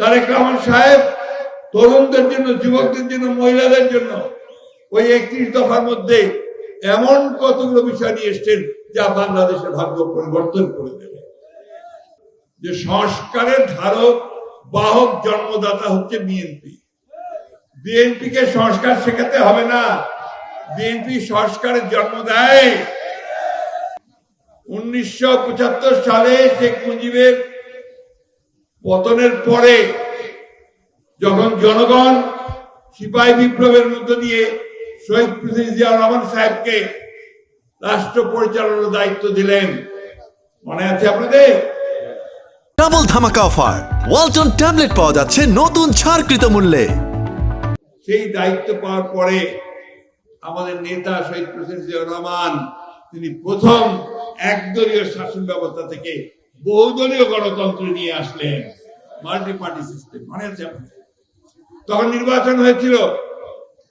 তারেক রহমান সাহেব তরুণদের জন্য, যুবকদের জন্য, মহিলাদের জন্য ওই একত্রিশ দফার মধ্যে এমন কতগুলো বিষয় নিয়ে এসছেন যা বাংলাদেশের ভাগ্য পরিবর্তন করে দেবে। যে সংস্কারের ধারক, বাহক জন্মদাতা হচ্ছে বিএনপি। বিএনপি কে সংস্কার শেখাতে হবে না। বিএনপি সংস্কারের জন্ম দেয়। উনিশশো পঁচাত্তর সালে শেখ মুজিবের পতনের পরে যখন জনগণ সিপাহী বিপ্লবের মধ্য দিয়ে শহীদ প্রেসিডেন্ট জিয়াউর রহমান সাহেবকে রাষ্ট্র পরিচালনার দায়িত্ব দিলেন। মনে আছে আপনাদের? ডাবল ধামাকা অফার। ওয়ালটন ট্যাবলেট পাওয়া যাচ্ছে নতুন ছাড়কৃত মূল্যে। সেই দায়িত্ব পাওয়ার পরে আমাদের নেতা শহীদ প্রেসিডেন্ট জিয়াউর রহমান তিনি প্রথম একদলীয় শাসন ব্যবস্থা থেকে বহুদলীয় গণতন্ত্র নিয়ে আসলেন। মাল্টি পার্টি সিস্টেম মনে তখন নির্বাচন হয়েছিল,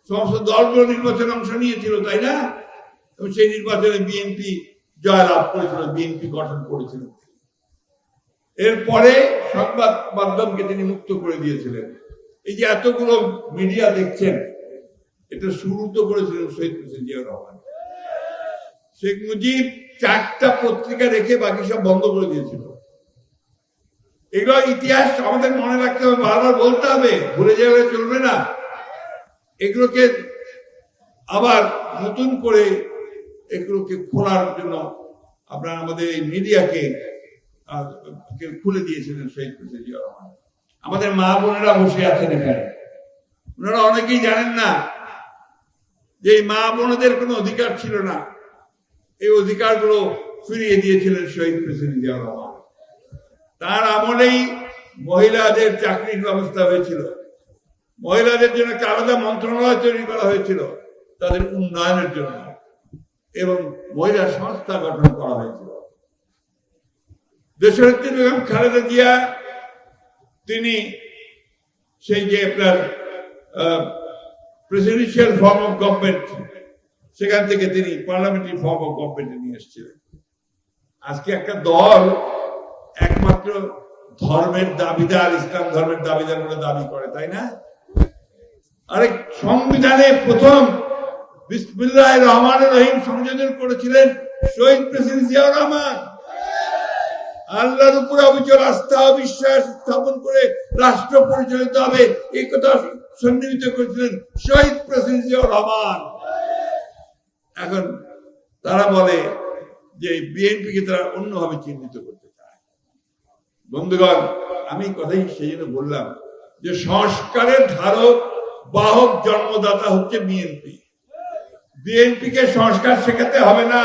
সমস্ত দলগুলো নির্বাচনে অংশ নিয়েছিল, তাই না? এবং সেই নির্বাচনে বিএনপি জয়লাভ করেছিল বিএনপি গঠন করেছিল। এরপরে সংবাদ মাধ্যমকে তিনি মুক্ত করে দিয়েছিলেন। এই যে এতগুলো মিডিয়া দেখছেন, এটা শুরু তো করেছিলেন শহীদ প্রেসিডেন্ট জিয়াউর রহমান। শেখ মুজিব চারটা পত্রিকা রেখে বাকি সব বন্ধ করে দিয়েছিল। এগুলো ইতিহাস আমাদের মনে রাখতে হবে, বারবার বলতে হবে, ভুলে যাওয়া চলবে না। এগুলোকে আবার নতুন করে এগুলোকে খোলার জন্য আপনারা আমাদের এই মিডিয়াকে খুলে দিয়েছিলেন শহীদ প্রেসিডেন্ট রহমান। আমাদের মা বোনেরা বসে আছেন এখানে। ওনারা অনেকেই জানেন না যে এই মা বোনদের কোনো অধিকার ছিল না। এই অধিকারগুলো ফিরিয়ে দিয়েছিলেন শহীদ প্রেসিডেন্ট জিয়াউর রহমান। তার আমলেই মহিলাদের চাকরির ব্যবস্থা হয়েছিল। মহিলাদের জন্য আলাদা মন্ত্রণালয় তৈরি করা হয়েছিল, তাদের উন্নয়নের জন্য, এবং মহিলা সংস্থা গঠন করা হয়েছিল। দেশনেত্রী বেগম খালেদা জিয়া, তিনি সেই যে আপনার প্রেসিডেন্সিয়াল ফর্ম অফ গভর্নমেন্ট সেখান থেকে তিনি পার্লামেন্টারি ফর্ম অফ গভর্নমেন্টে নিয়ে এসেছিলেন। আজকে একটা দল একমাত্র ধর্মের দাবিদার, ইসলাম ধর্মের দাবিদার বলে দাবি করে, তাই না? আরে সংবিধানে প্রথম রহমান রহিম সংযোজন করেছিলেন শহীদ প্রেসিডেন্ট জিয়াউর রহমান। আল্লাহর উপরে অবিচল আস্থা ও বিশ্বাস স্থাপন করে রাষ্ট্র পরিচালিত হবে, এই কথা সন্নিহিত করেছিলেন শহীদ প্রেসিডেন্ট জিয়াউর রহমান। এখন তারা বলে যে বিএনপি কে তারা অন্যভাবে চিহ্নিত করতে চায়। বন্ধুগণ, আমি কথাই সেই জন্য বললাম যে সংস্কারের ধারক, বাহক, জন্মদাতা হচ্ছে বিএনপি। বিএনপি কে সংস্কার শেখাতে হবে না।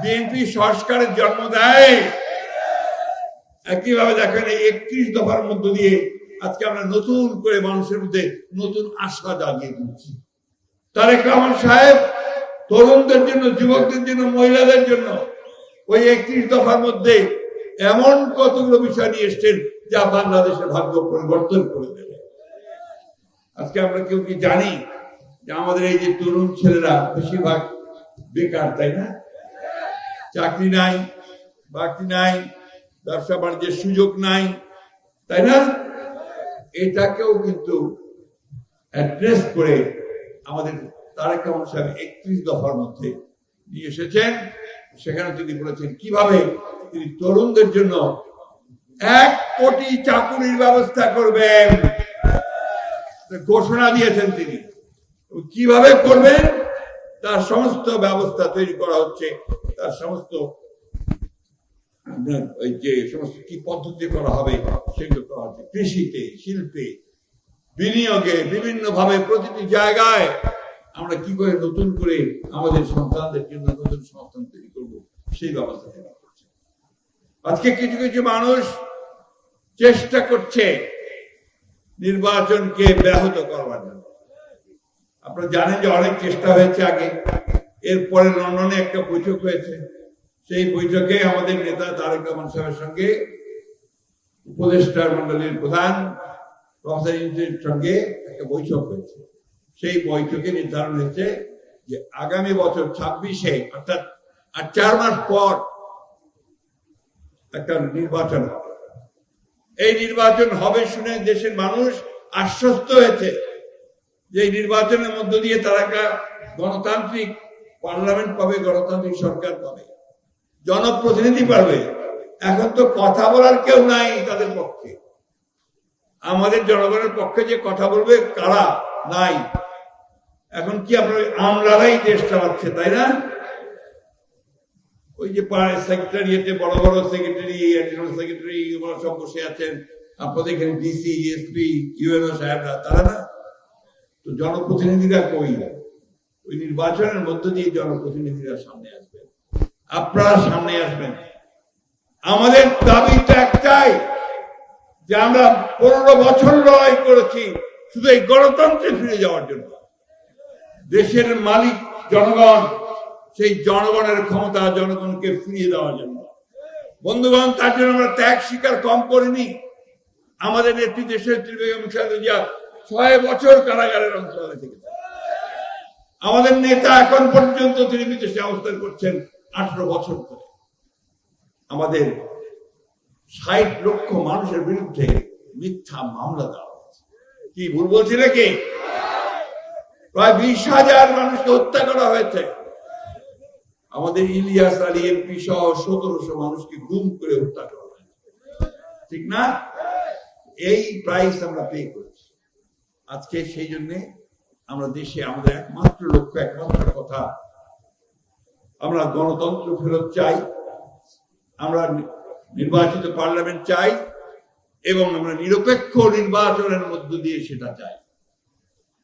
বিএনপি সংস্কারের জন্ম দেয়। একইভাবে দেখেন এই একত্রিশ দফার মধ্য দিয়ে আজকে আমরা নতুন করে মানুষের মধ্যে নতুন আশা জাগিয়ে দিচ্ছি তারেক রহমান সাহেব তরুণদের জন্য, যুবকদের জন্য, মহিলাদের জন্য ওই একত্রিশ দফার মধ্যে এমন কতগুলো বিষয় নিয়ে এসছেন যা বাংলাদেশের ভাগ্য পরিবর্তন করে দেবে। আজকে আমরা কেউ কি জানি যে আমাদের এই যে তরুণ ছেলেরা বেশিরভাগ বেকার, তাই না? চাকরি নাই, বাকরি নাই, ব্যবসা বাণিজ্যের সুযোগ নাই, তাই না? এটাকেও কিন্তু অ্যাড্রেস করে আমাদের তারেক রহমান সাহেব একত্রিশ দফার মধ্যে নিয়ে এসেছেন। সেখানে তিনি বলেছেন, কীভাবে তিনি তরুণদের জন্য এক কোটি চাকুরির ব্যবস্থা করবেন? ঘোষণা দিয়েছেন তিনি। কীভাবে করবেন? তার সমস্ত ব্যবস্থা তৈরি করা হচ্ছে। তার সমস্ত যে সমস্ত কি পদ্ধতি করা হবে সেগুলো করা হচ্ছে। কৃষিতে, শিল্পে, বিনিয়োগে বিভিন্ন ভাবে প্রতিটি জায়গায় আমরা কি করে নতুন করে আমাদের সন্তানদের জন্য নতুন সংস্থান তৈরি করব? সেই ব্যবস্থা করা হচ্ছে আজকে কিছু কিছু মানুষ চেষ্টা করছে নির্বাচনকে ব্যাহত করবার জন্য। আপনারা জানেন যে অনেক চেষ্টা হয়েছে আগে। এরপরে লন্ডনে একটা বৈঠক হয়েছে। সেই বৈঠকে আমাদের নেতা তারেক রহমান সাহেবের সঙ্গে উপদেষ্টা মন্ডলীর প্রধান সঙ্গে একটা বৈঠক হয়েছে। সেই বৈঠকে নির্ধারণ হয়েছে যে আগামী বছর ছাব্বিশে অর্থাৎ আর চার মাস পর একটা নির্বাচন হবে। এই নির্বাচন হবে শুনে দেশের মানুষ আশ্বস্ত হয়েছে যে নির্বাচনের মধ্য দিয়ে তারা একটা গণতান্ত্রিক পার্লামেন্ট পাবে, গণতান্ত্রিক সরকার পাবে, জনপ্রতিনিধি পাবে। এখন তো কথা বলার কেউ নাই তাদের পক্ষে। আমাদের জনগণের পক্ষে যে কথা বলবে কারা? নাই। এখন কি আপনার আমলারাই দেশ চালাচ্ছে, তাই না? ওই যে সেক্রেটারিয়েটে বড় বড় সেক্রেটারি অ্যাডিশনাল সেক্রেটারি ওরা সব বসে আছেন। আপনাদের এখানে ডিসি এসপি ইউএনও সাহেবরা, তারা না? তো জনপ্রতিনিধিরা কই? ওই নির্বাচনের মধ্য দিয়ে জনপ্রতিনিধিরা সামনে আসবেন। আপনারা সামনে আসবেন। আমাদের দাবি তো একটাই, যে আমরা পনেরো বছর লড়াই করেছি, শুধু এই গণতন্ত্রে ফিরে যাওয়ার জন্য। দেশের মালিক জনগণ, সেই জনগণের ক্ষমতা জনগণকে ফিরিয়ে দেওয়ার জন্য। বন্ধুগণ, তার জন্য আমরা ত্যাগ স্বীকার কম করিনি। আমাদের নেত্রী দেশের বেগম ছয় বছর কারাগারের অন্তরালে থেকে আমাদের নেতা এখন পর্যন্ত তিনি বিদেশে অবস্থান করছেন আঠারো বছর ধরে। আমাদের ষাট লক্ষ মানুষের বিরুদ্ধে মিথ্যা মামলা দেওয়া হয়েছে। কি ভুল বলছি নাকি? প্রায় বিশ হাজার মানুষকে হত্যা করা হয়েছে। আমাদের ইলিয়াস আলী এমপি সহ সতেরোশো মানুষকে গুম করে হত্যা করা হয়েছে। ঠিক না? এই প্রাইস আমরা পে করেছি। আজকে সেই জন্য আমরা দেশে আমাদের একমাত্র লক্ষ্য, একমাত্র কথা, আমরা গণতন্ত্র ফেরত চাই, আমরা নির্বাচিত পার্লামেন্ট চাই, এবং আমরা নিরপেক্ষ নির্বাচনের মধ্য দিয়ে সেটা চাই।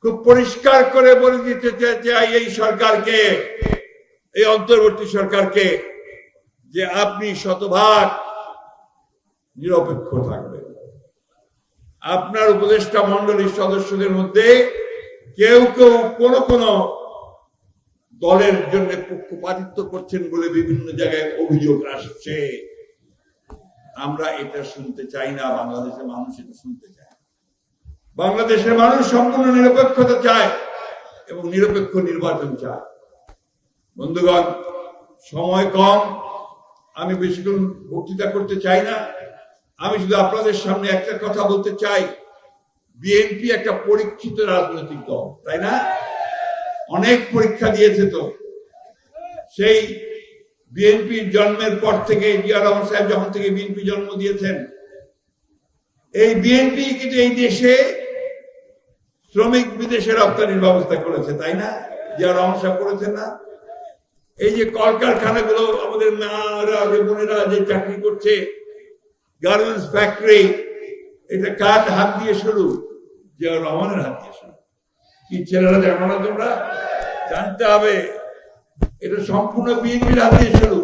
খুব পরিষ্কার করে বলে দিতে চাই এই সরকারকে, এই অন্তর্বর্তী সরকারকে, যে আপনি শতভাগ নিরপেক্ষ থাকবেন আপনার উপদেষ্টা মন্ডলীর সদস্যদের মধ্যে কেউ কেউ কোন কোন দলের জন্য পক্ষপাতিত্ব করছেন বলে বিভিন্ন জায়গায় অভিযোগ আসছে আমরা এটা শুনতে চাই না, বাংলাদেশের মানুষ এটা শুনতে না। বাংলাদেশের মানুষ সম্পূর্ণ নিরপেক্ষতা চায় এবং নিরপেক্ষ নির্বাচন চায়। বন্ধুগণ, সময় কম, আমি বেশিক্ষণ বক্তৃতা করতে চাই না। আমি শুধু আপনাদের সামনে একটা কথা বলতে চাই। বিএনপি একটা পরীক্ষিত রাজনৈতিক দল, তাই না? অনেক পরীক্ষা দিয়েছে তো। সেই বিএনপির জন্মের পর থেকে জিয়া রহমান সাহেব যখন থেকে বিএনপি জন্ম দিয়েছেন, এই বিএনপি কিন্তু এই দেশে শ্রমিক বিদেশে রপ্তানির ব্যবস্থা করেছে, তাই না? রহমান সাহেব করেছেন না। এই যে কলকারখানাগুলো, আমাদের যে বোনেরা যে চাকরি করছে, গার্মেন্টস ফ্যাক্টরি, এটা কার হাত দিয়ে শুরু? জিয়া রহমানের হাত দিয়ে শুরু। কি ছেলেরা জানো না তোমরা? জানতে হবে, এটা সম্পূর্ণ বিএনপির হাত দিয়ে শুরু।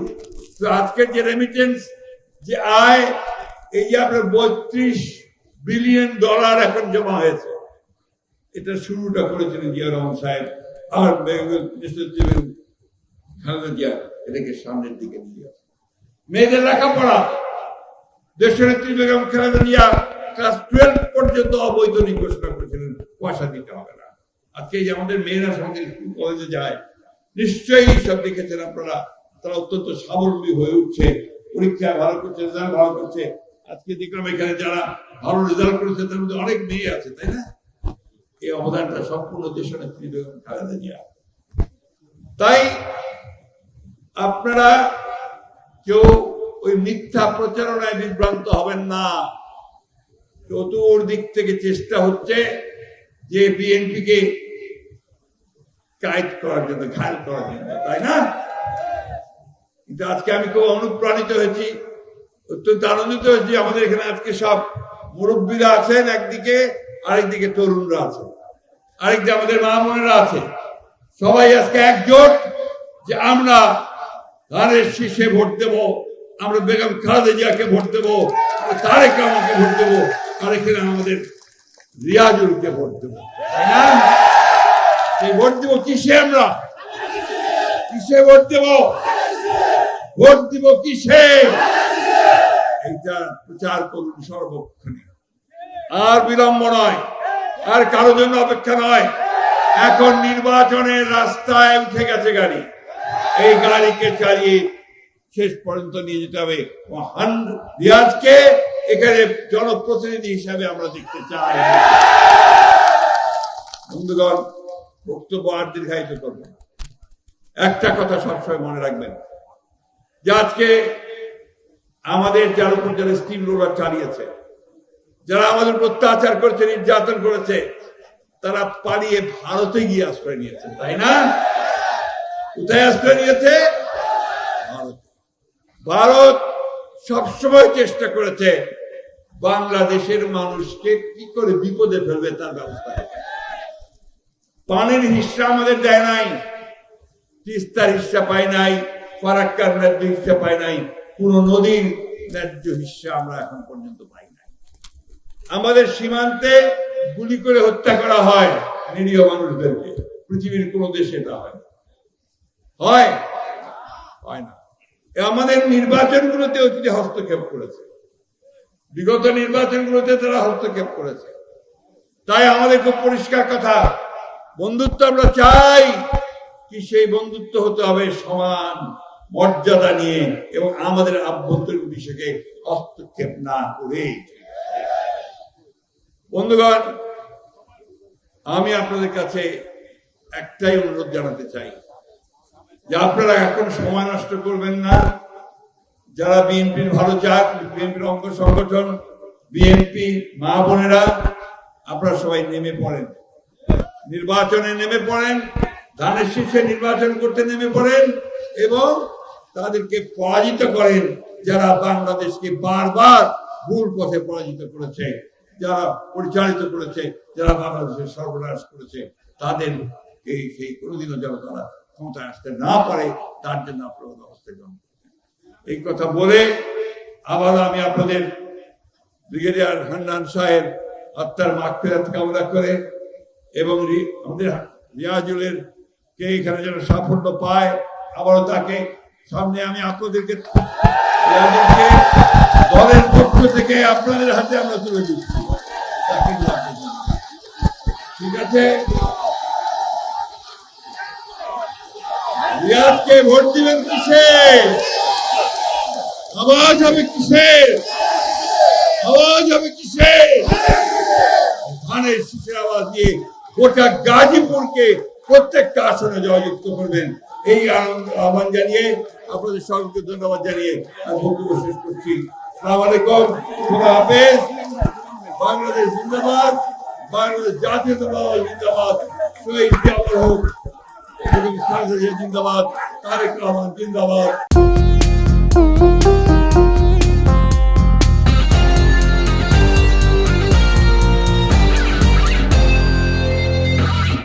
তো আজকের যে রেমিটেন্স যে আয়, এই যে আপনার বত্রিশ বিলিয়ন ডলার এখন জমা হয়েছে। এটা শুরুটা করেছিলেন জিয়া রহমান সাহেব আর খালেদা জিয়া, এটাকে সামনের দিকে নিয়ে মেয়েদের লেখাপড়া দেশনেত্রী বেগম খালেদা জিয়া ক্লাস টুয়েলভ পর্যন্ত অবৈতনিক ঘোষণা করেছিলেন, পয়সা দিতে হবে না। আজকে যে আমাদের মেয়েরা সঙ্গে স্কুল, কলেজে যায়, নিশ্চয়ই সব দেখেছেন আপনারা, তারা অত্যন্ত স্বাবলম্বী হয়ে উঠছে পরীক্ষায় ভালো করছে রেজাল্ট ভালো করছে। আজকে দেখলাম এখানে যারা ভালো রেজাল্ট করেছে, তার মধ্যে অনেক মেয়ে আছে, তাই না? এই অবদানটা সম্পূর্ণ বেগম খালেদা জিয়া তাই আপনারা কেউ ওই মিথ্যা প্রচারণায় বিভ্রান্ত হবেন না। চতুর্দিক থেকে চেষ্টা হচ্ছে যে বিএনপি কে কায়েদ করার জন্য, ঘায়ল করার জন্য, তাই না? কিন্তু আজকে আমি খুব অনুপ্রাণিত হয়েছি, অত্যন্ত আনন্দিত হয়েছি। আমাদের এখানে আজকে সব মুরব্বীরা আছেন একদিকে আরেকদিকে তরুণরা আছে আরেকদিকে আমাদের মা আছে। সবাই আজকে একজোট যে আমরা ধানের শীষে ভোট দেব, আমরা বেগম খালেদা জিয়াকে ভোট দেব তারেক রহমানকে ভোট দেব এখানে আমাদের রিয়াজুলকে ভোট দেব। সেই ভোট দেব কিসে আমরা? কিসে ভোট দেব? ভোট দিব কিসে? এইটা প্রচার করুন সর্বক্ষণে। আর বিলম্ব নয়, আর কারও জন্য অপেক্ষা নয়। এখন নির্বাচনের রাস্তায় উঠে গেছে গাড়ি। এই গাড়িকে চালিয়ে শেষ পর্যন্ত নিয়ে যেতে হবে রিয়াজকে। এখানে জনপ্রতিনিধি হিসাবে আমরা দেখতে চাই। বন্ধুগণ, বক্তব্য আর দীর্ঘায়িত করব না। একটা কথা সবসময় মনে রাখবেন, যে আজকে আমাদের যার উপর যারা স্টিম রোলার চালিয়েছে যারা আমাদের অত্যাচার করেছে, নির্যাতন করেছে, তারা পালিয়ে ভারতে গিয়ে আশ্রয় নিয়েছে, তাই না? কোথায় আশ্রয় নিয়েছে? ভারত। সবসময় চেষ্টা করেছে বাংলাদেশের মানুষকে কি করে বিপদে ফেলবে তার ব্যবস্থা পানির হিস্সা আমাদের দেয় নাই, তিস্তার হিস্সা পাই নাই, ফারাক্কার ন্যায্য হিস্সা পায় নাই কোন নদীর ন্যায্য হিস্সা আমরা এখন পর্যন্ত পাই আমাদের সীমান্তে গুলি করে হত্যা করা হয় নিরীহ মানুষদেরকে। পৃথিবীর কোন দেশে এটা হয়। হয়? হয় না। আমাদের নির্বাচনগুলোতেও তিনি হস্তক্ষেপ করেছে। বিগত নির্বাচনগুলোতে তারা হস্তক্ষেপ করেছে। তাই আমাদের খুব পরিষ্কার কথা। বন্ধুত্ব আমরা চাই কি সেই বন্ধুত্ব হতে হবে সমান মর্যাদা নিয়ে এবং আমাদের আভ্যন্তরীণ বিষয়কে হস্তক্ষেপ না করে বন্ধুগণ, আমি আপনাদের কাছে একটাই অনুরোধ জানাতে চাই যে আপনারা এখন সময় নষ্ট করবেন না। যারা বিএনপির ভালো চাক, বিএনপির অঙ্গ সংগঠন, বিএনপি মা বোনেরা, আপনারা সবাই নেমে পড়েন। নির্বাচনে নেমে পড়েন, ধানের শীর্ষে নির্বাচন করতে নেমে পড়েন এবং তাদেরকে পরাজিত করেন যারা বাংলাদেশকে বারবার ভুল পথে পরাজিত করেছে। যারা পরিচালিত করেছে, যারা বাংলাদেশের সর্বনাশ করেছে, তাদের এই সেই কোনোদিনও যেন তারা ক্ষমতায় আসতে না পারে, তার জন্য আপনারা ব্যবস্থা গ্রহণ এই কথা বলে আবার আমি আপনাদের ব্রিগেডিয়ার হান্নান সাহেব আত্মার মাগফিরাত কামনা করে এবং আমাদের রিয়াজুলের কে এখানে যেন সাফল্য পায়, আবারও তাকে সামনে আমি আপনাদেরকে দলের পক্ষ থেকে আপনাদের হাতে আমরা তুলে দিচ্ছি। ঠিক আছে? রিয়াজকে ভোট দিবেন কিসে? আওয়াজ হবে কিসে? আওয়াজ হবে কিসে? ধানের শীষের আওয়াজ দিয়ে গোটা গাজীপুরকে প্রত্যেকটা আসনে জয়যুক্ত করবেন। এই আনন্দ, আহ্বান জানিয়ে আপনাদের সকলকে ধন্যবাদ জানিয়ে আমি বক্তব্য শেষ করছি। সালাম আলাইকুম, খোদা হাফেজ। বাংলাদেশ জিন্দাবাদ, বাংলাদেশ জাতীয় জিন্দাবাদ, শহীদ জিয়াউর হোক জিন্দাবাদ, তারেক রহমান জিন্দাবাদ।